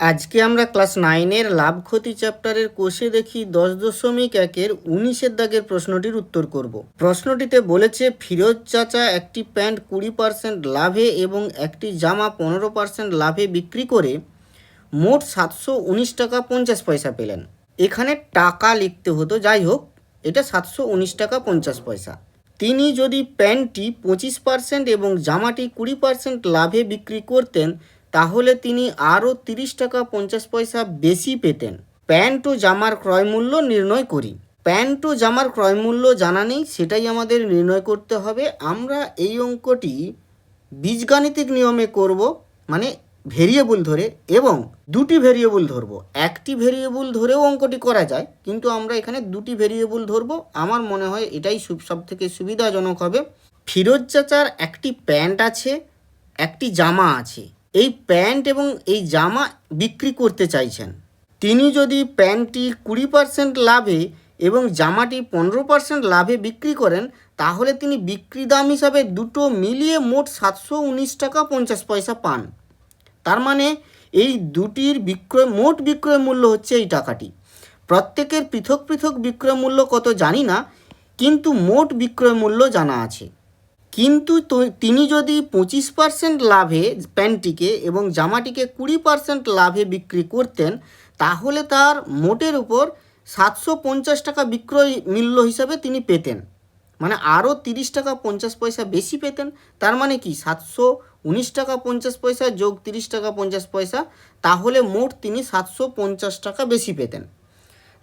আজকে আমরা ক্লাস নাইনের লাভ ক্ষতি চ্যাপ্টারের কোষে দেখি দশ দশমিক একের উনিশের দাগের প্রশ্নটির উত্তর করব। প্রশ্নটিতে বলেছে, ফিরোজ চাচা একটি প্যান্ট কুড়ি পার্সেন্ট লাভে এবং একটি জামা পনেরো পার্সেন্ট লাভে বিক্রি করে মোট সাতশো উনিশ টাকা পঞ্চাশ পয়সা পেলেন। এখানে টাকা লিখতে হতো, যাই হোক, এটা সাতশো উনিশ টাকা পঞ্চাশ পয়সা। তিনি যদি প্যান্টটি পঁচিশ পার্সেন্ট এবং জামাটি কুড়ি পার্সেন্ট লাভে বিক্রি করতেন তাহলে তিনি আরও তিরিশ টাকা পঞ্চাশ পয়সা বেশি পেতেন। প্যান্ট ও জামার ক্রয় মূল্য নির্ণয় করি। প্যান্ট ও জামার ক্রয় মূল্য জানা নেই, সেটাই আমাদের নির্ণয় করতে হবে। আমরা এই অঙ্কটি বীজগাণিতিক নিয়মে করব মানে ভেরিয়েবল ধরে, এবং দুটি ভেরিয়েবল ধরবো। একটি ভেরিয়েবল ধরেও অঙ্কটি করা যায়, কিন্তু আমরা এখানে দুটি ভেরিয়েবল ধরবো। আমার মনে হয় এটাই সব থেকে সুবিধাজনক হবে। ফিরোজ চাচার একটি প্যান্ট আছে, একটি জামা আছে। এই প্যান্ট এবং এই জামা বিক্রি করতে চাইছেন। তিনি যদি প্যান্টটি কুড়ি পার্সেন্ট লাভে এবং জামাটি পনেরো পার্সেন্ট লাভে বিক্রি করেন, তাহলে তিনি বিক্রি দাম হিসাবে দুটো মিলিয়ে মোট সাতশো উনিশ টাকা পঞ্চাশ পয়সা পান। তার মানে এই দুটির বিক্রয়, মোট বিক্রয় মূল্য হচ্ছে এই টাকাটি। প্রত্যেকের পৃথক পৃথক বিক্রয় মূল্য কত জানি না, কিন্তু মোট বিক্রয় মূল্য জানা আছে। কিন্তু তিনি যদি পঁচিশ পার্সেন্ট লাভে প্যান্টটিকে এবং জামাটিকে কুড়ি পার্সেন্ট লাভে বিক্রি করতেন, তাহলে তার মোটের উপর সাতশো পঞ্চাশ টাকা বিক্রয় মূল্য হিসাবে তিনি পেতেন। মানে আরও তিরিশ টাকা পঞ্চাশ পয়সা বেশি পেতেন। তার মানে কি? সাতশো উনিশ টাকা পঞ্চাশ পয়সা যোগ তিরিশ টাকা পঞ্চাশ পয়সা, তাহলে মোট তিনি সাতশো পঞ্চাশ টাকা বেশি পেতেন।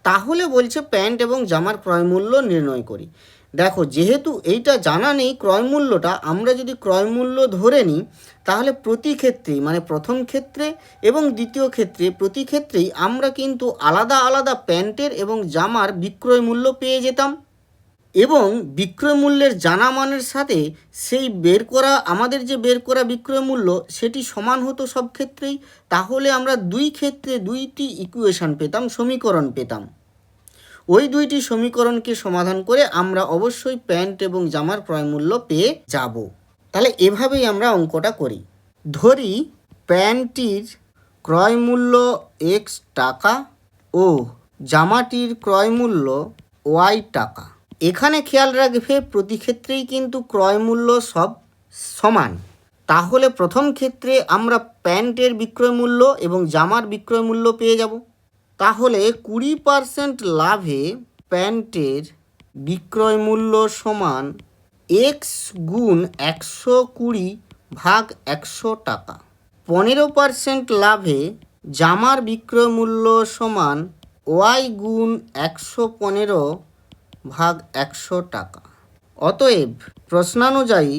তাহলে বলছে প্যান্ট এবং জামার ক্রয় মূল্য নির্ণয় করি। দেখো, যেহেতু এইটা জানা নেই, ক্রয় মূল্যটা, আমরা যদি ক্রয় মূল্য ধরে নিই, তাহলে প্রতি ক্ষেত্রেই মানে প্রথম ক্ষেত্রে এবং দ্বিতীয় ক্ষেত্রে, প্রতি ক্ষেত্রেই আমরা কিন্তু আলাদা আলাদা প্যান্টের এবং জামার বিক্রয় মূল্য পেয়ে যেতাম। এবং বিক্রয় মূল্যের জানা মানের সাথে সেই বের করা, আমাদের যে বের করা বিক্রয় মূল্য, সেটি সমান হতো সব ক্ষেত্রেই। তাহলে আমরা দুই ক্ষেত্রে দুইটি ইকুয়েশান পেতাম, সমীকরণ পেতাম। ওই দুইটি সমীকরণকে সমাধান করে আমরা অবশ্যই প্যান্ট এবং জামার ক্রয় মূল্য পেয়ে যাব। তাহলে এভাবেই আমরা অঙ্কটা করি। ধরি প্যান্টটির ক্রয় মূল্য এক্স টাকা ও জামাটির ক্রয় মূল্য ওয়াই টাকা। এখানে খেয়াল রাখবে, প্রতি ক্ষেত্রেই কিন্তু ক্রয় মূল্য সব সমান। তাহলে প্রথম ক্ষেত্রে আমরা প্যান্টের বিক্রয় মূল্য এবং জামার বিক্রয় মূল্য পেয়ে যাব। তাহলে কুড়ি পার্সেন্ট লাভে প্যান্টের বিক্রয় মূল্য সমান এক্স গুণ একশো কুড়ি ভাগ একশো টাকা। পনেরো পার্সেন্ট লাভে জামার বিক্রয় মূল্য সমান ওয়াই গুণ একশো পনেরো ভাগ একশো টাকা। অতএব প্রশ্নানুযায়ী,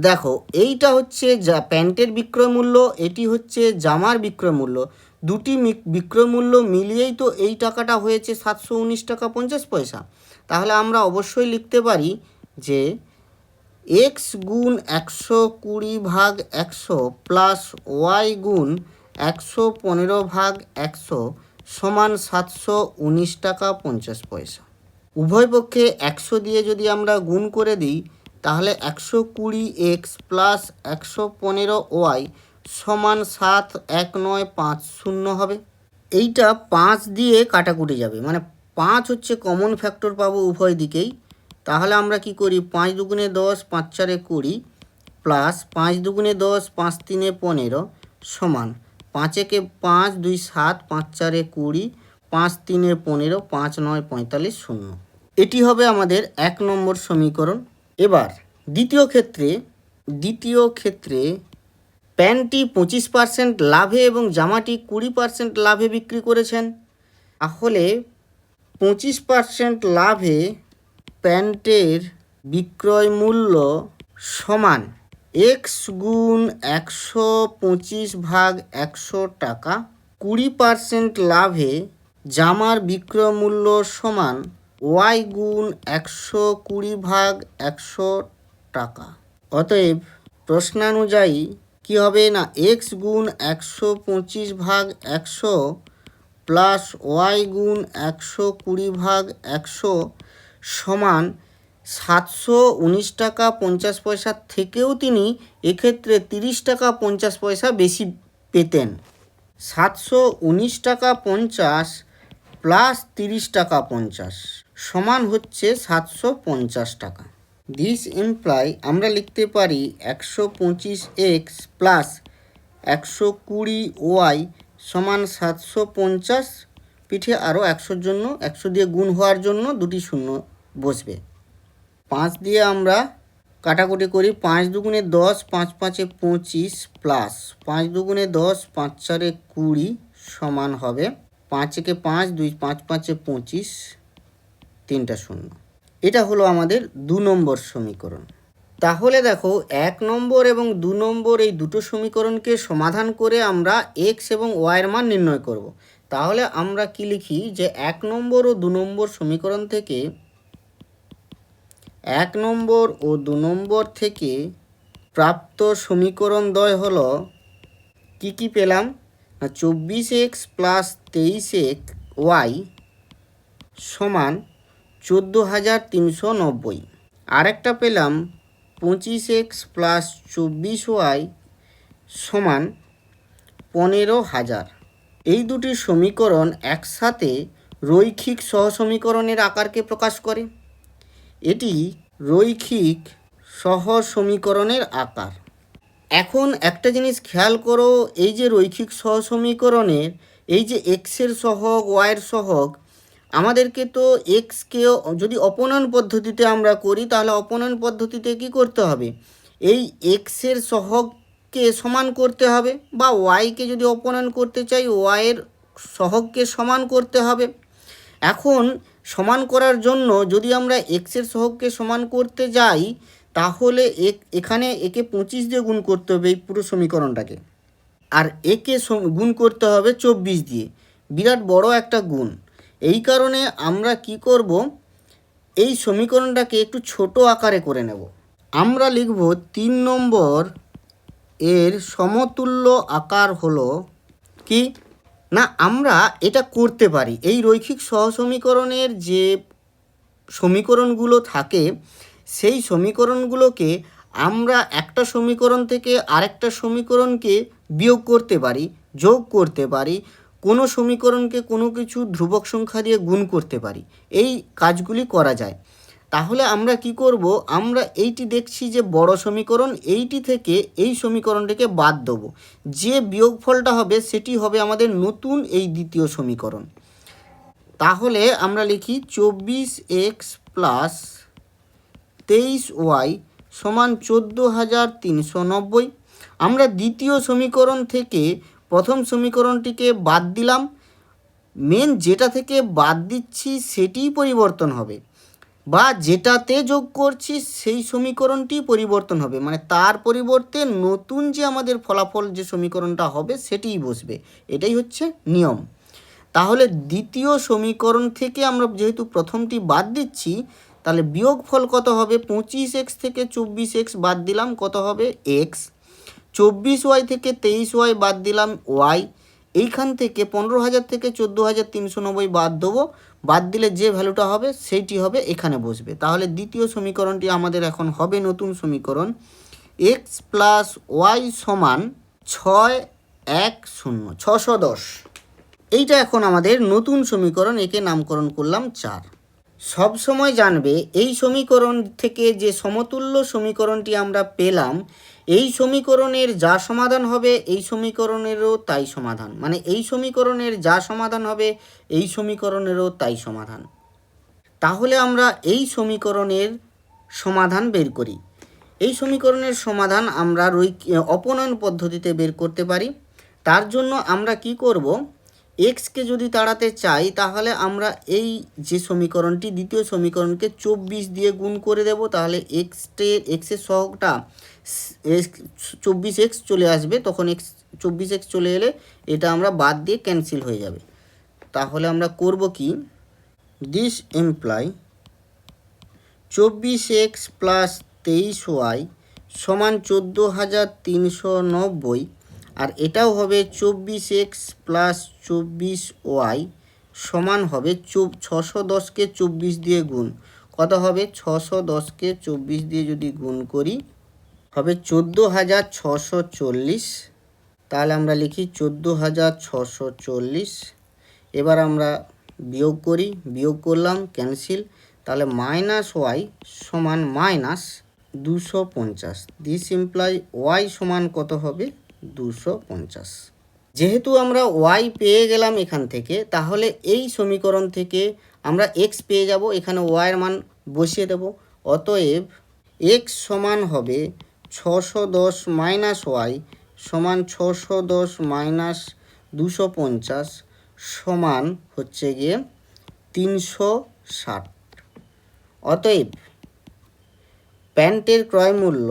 দেখো, এইটা হচ্ছে যা প্যান্টের বিক্রয় মূল্য, এটি হচ্ছে জামার বিক্রয় মূল্য। দুটি বিক্রয় মূল্য মিলিয়েই তো এই টাকাটা হয়েছে সাতশো উনিশ টাকা পঞ্চাশ পয়সা। তাহলে আমরা অবশ্যই লিখতে পারি যে এক্স গুণ একশো কুড়ি ভাগ একশো প্লাস ওয়াই গুণ একশো পনেরো ভাগ একশো সমান সাতশো উনিশ টাকা পঞ্চাশ পয়সা। উভয় পক্ষে একশো দিয়ে যদি আমরা গুণ করে দিই, তাহলে একশো কুড়ি এক্স প্লাস একশো পনেরো ওয়াই সমান সাত, এক নয়, পাঁচ শূন্য হবে। এইটা পাঁচ দিয়ে কাটাকুটি যাবে। মানে পাঁচ হচ্ছে কমন ফ্যাক্টর পাবো উভয় দিকেই। তাহলে আমরা কি করি? পাঁচ দুগুণে দশ, পাঁচ চারে কুড়ি প্লাস পাঁচ দুগুণে দশ, পাঁচ তিনে পনেরো সমান পাঁচ একে পাঁচ, দুই সাত, পাঁচ চারে কুড়ি, পাঁচ তিনে পনেরো, পাঁচ নয়, পঁয়তাল্লিশ শূন্য। এটি হবে আমাদের এক নম্বর সমীকরণ। এবার দ্বিতীয় ক্ষেত্রে দ্বিতীয় ক্ষেত্রে প্যান্টটি পঁচিশ পার্সেন্ট লাভে এবং জামাটি কুড়ি পার্সেন্ট লাভে বিক্রি করেছেন। তাহলে পঁচিশ পার্সেন্ট লাভে প্যান্টের বিক্রয় মূল্য সমান এক্স গুণ একশো পঁচিশ ভাগ একশো টাকা। কুড়ি পার্সেন্ট লাভে জামার বিক্রয় মূল্য সমান ওয়াই গুণ একশো কুড়ি ভাগ একশো টাকা। অতএব প্রশ্নানুযায়ী কী হবে না? এক্স গুণ একশো পঁচিশ ভাগ একশো প্লাস ওয়াই গুণ একশো কুড়ি ভাগ একশো সমান সাতশো উনিশ টাকা পঞ্চাশ পয়সার থেকেও তিনি এক্ষেত্রে তিরিশ টাকা পঞ্চাশ পয়সা বেশি পেতেন। সাতশো উনিশ টাকা পঞ্চাশ প্লাস তিরিশ টাকা পঞ্চাশ সমান হচ্ছে সাতশো পঞ্চাশ টাকা। দিস ইমপ্লাই আমরা লিখতে পারি একশো পঁচিশ এক্স প্লাস একশো কুড়ি ওয়াই সমান সাতশো পঞ্চাশ, পিঠে আরও একশোর জন্য, একশো দিয়ে গুণ হওয়ার জন্য দুটি শূন্য বসবে। পাঁচ দিয়ে আমরা কাটাকুটি করি পাঁচ দুগুণে দশ, পাঁচ পাঁচে পঁচিশ প্লাস পাঁচ দুগুণে দশ, পাঁচ চারে কুড়ি সমান হবে পাঁচ একে পাঁচ, দুই পাঁচ পাঁচে পঁচিশ, তিনটা শূন্য। এটা হলো আমাদের দু নম্বর সমীকরণ তাহলে দেখো, এক নম্বর এবং দু নম্বর এই দুটো সমীকরণকে সমাধান করে আমরা এক্স এবং ওয়াইয়ের মান নির্ণয় করব। তাহলে আমরা কি লিখি যে এক নম্বর ও দু নম্বর সমীকরণ থেকে, এক নম্বর ও দু নম্বর থেকে প্রাপ্ত সমীকরণ দ্বয় হলো কি কি পেলাম চব্বিশ এক্স প্লাস তেইশ এক্স ওয়াই সমান চোদ্দ হাজার তিনশো নব্বই। আরেকটা পেলাম পঁচিশ এক্স প্লাস চব্বিশ ওয়াই সমান পনেরো হাজার। এই দুটি সমীকরণ একসাথে রৈখিক সহসমীকরণের আকারকে প্রকাশ করে। এটি রৈখিক সহ সমীকরণের আকার। এখন একটা জিনিস খেয়াল করো, এই যে রৈখিক সহসমীকরণের এই যে এক্সের সহগ ওয়াইয়ের সহগ আমাদেরকে তো এক্সকে যদি অপনয়ন পদ্ধতিতে আমরা করি, তাহলে অপনয়ন পদ্ধতিতে কি করতে হবে? এই এক্সের সহগকে সমান করতে হবে, বা ওয়াইকে যদি অপনয়ন করতে চাই ওয়াইয়ের সহগকে সমান করতে হবে। এখন সমান করার জন্য যদি আমরা এক্সের সহগকে সমান করতে যাই, তাহলে এখানে একে পঁচিশ দিয়ে গুণ করতে হবে এই পুরো সমীকরণটাকে। আর একে গুণ করতে হবে চব্বিশ দিয়ে। বিরাট বড় একটা গুণ। এই কারণে আমরা কি করব? এই সমীকরণটাকে একটু ছোট আকারে করে নেব। আমরা লিখব তিন নম্বর এর সমতুল্য আকার হলো কি? না, আমরা এটা করতে পারি। এই রৈখিক সহসমীকরণের যে সমীকরণগুলো থাকে, সেই সমীকরণগুলোকে আমরা একটা সমীকরণ থেকে আরেকটা সমীকরণকে বিয়োগ করতে পারি, যোগ করতে পারি কোনো সমীকরণকে কোনো কিছু ধ্রুবক সংখ্যা দিয়ে গুণ করতে পারি, এই কাজগুলি করা যায়। তাহলে আমরা কি করব? আমরা এইটি দেখছি যে বড় সমীকরণ, এইটি থেকে এই সমীকরণটিকে বাদ দেবো। যে বিয়োগফলটা হবে, সেটি হবে আমাদের নতুন এই দ্বিতীয় সমীকরণ। তাহলে আমরা লিখি চব্বিশ এক্স প্লাস তেইশ ওয়াই সমান চোদ্দ হাজার তিনশো নব্বই। আমরা দ্বিতীয় সমীকরণ থেকে প্রথম সমীকরণটিকে বাদ দিলাম। মেন যেটা থেকে বাদ দিচ্ছি সেটিই পরিবর্তন হবে। বা যেটাতে যোগ করছি সেই সমীকরণটি পরিবর্তন হবে। মানে তার পরিবর্তে নতুন যে আমাদের ফলাফল যে সমীকরণটা হবে সেটিই বসবে। এটাই হচ্ছে নিয়ম। তাহলে দ্বিতীয় সমীকরণ থেকে আমরা যেহেতু প্রথমটি বাদ দিচ্ছি, তাহলে বিয়োগফল কত হবে? পঁচিশ এক্স থেকে চব্বিশ এক্স বাদ দিলাম। কত হবে? এক্স। চব্বিশ ওয়াই থেকে তেইশ ওয়াই বাদ দিলাম ওয়াই। এইখান থেকে পনেরো হাজার থেকে চোদ্দ হাজার তিনশো নব্বই বাদ দেবো। বাদ দিলে যে ভ্যালুটা হবে, সেইটি হবে এখানে বসবে। তাহলে দ্বিতীয় সমীকরণটি আমাদের এখন হবে নতুন সমীকরণ। এক্স প্লাস ওয়াই সমান ছয় এক শূন্য, ছশো দশ। এইটা এখন আমাদের নতুন সমীকরণ, একে নামকরণ করলাম চার। সব সময় জানবে, এই সমীকরণ থেকে যে সমতুল্য সমীকরণটি আমরা পেলাম এই সমীকরণের যা সমাধান হবে, এই সমীকরণেরও তাই সমাধান। মানে এই সমীকরণের যা সমাধান হবে, এই সমীকরণেরও তাই সমাধান। তাহলে আমরা এই সমীকরণের সমাধান বের করি। এই সমীকরণের সমাধান আমরা রৈক, অপনয়ন পদ্ধতিতে বের করতে পারি। তার জন্য আমরা কি করব? এক্সকে যদি তাড়াতে চাই, তাহলে আমরা এই যে সমীকরণটি, দ্বিতীয় সমীকরণকে চব্বিশ দিয়ে গুণ করে দেব। তাহলে এক্সটে এক্সের সহগটা চব্বিশ এক্স চলে আসবে, তখন এক্স, চব্বিশ এক্স চলে এলে এটা আমরা বাদ দিয়ে ক্যান্সেল হয়ে যাবে। তাহলে আমরা করব কি? দিস এমপ্লয় চব্বিশ এক্স প্লাস তেইশ ওয়াই সমান চোদ্দ হাজার তিনশো নব্বই, আর এটাও হবে চব্বিশ এক্স প্লাস চব্বিশ ওয়াই সমান হবে ছশো দশকে চব্বিশ দিয়ে গুণ। কত হবে? ছশো দশকে চব্বিশ দিয়ে যদি গুণ করি হবে চোদ্দ হাজার ছশো চল্লিশ। তাহলে আমরা লিখি চোদ্দ হাজার ছশো চল্লিশ। এবার আমরা বিয়োগ করি, বিয়োগ করলাম ক্যান্সেল তাহলে মাইনাস ওয়াই সমান মাইনাস দুশো পঞ্চাশ। দিস ইমপ্লাই ওয়াই সমান কত হবে? দুশো পঞ্চাশ। যেহেতু আমরা ওয়াই পেয়ে গেলাম এখান থেকে, তাহলে এই সমীকরণ থেকে আমরা এক্স পেয়ে যাব। এখানে ওয়াইয়ের মান বসিয়ে দেব। অতএব এক্স সমান হবে ছশো দশ মাইনাস ওয়াই সমান ছশো দশ মাইনাস দুশো পঞ্চাশ সমান হচ্ছে গিয়ে তিনশো ষাট। অতএব প্যান্টের ক্রয় মূল্য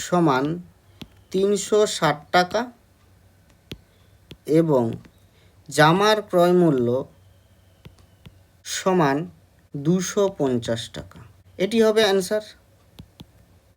সমান তিনশো ষাট টাকা এবং জামার ক্রয় মূল্য সমান দুশো পঞ্চাশ টাকা। এটি হবে অ্যান্সার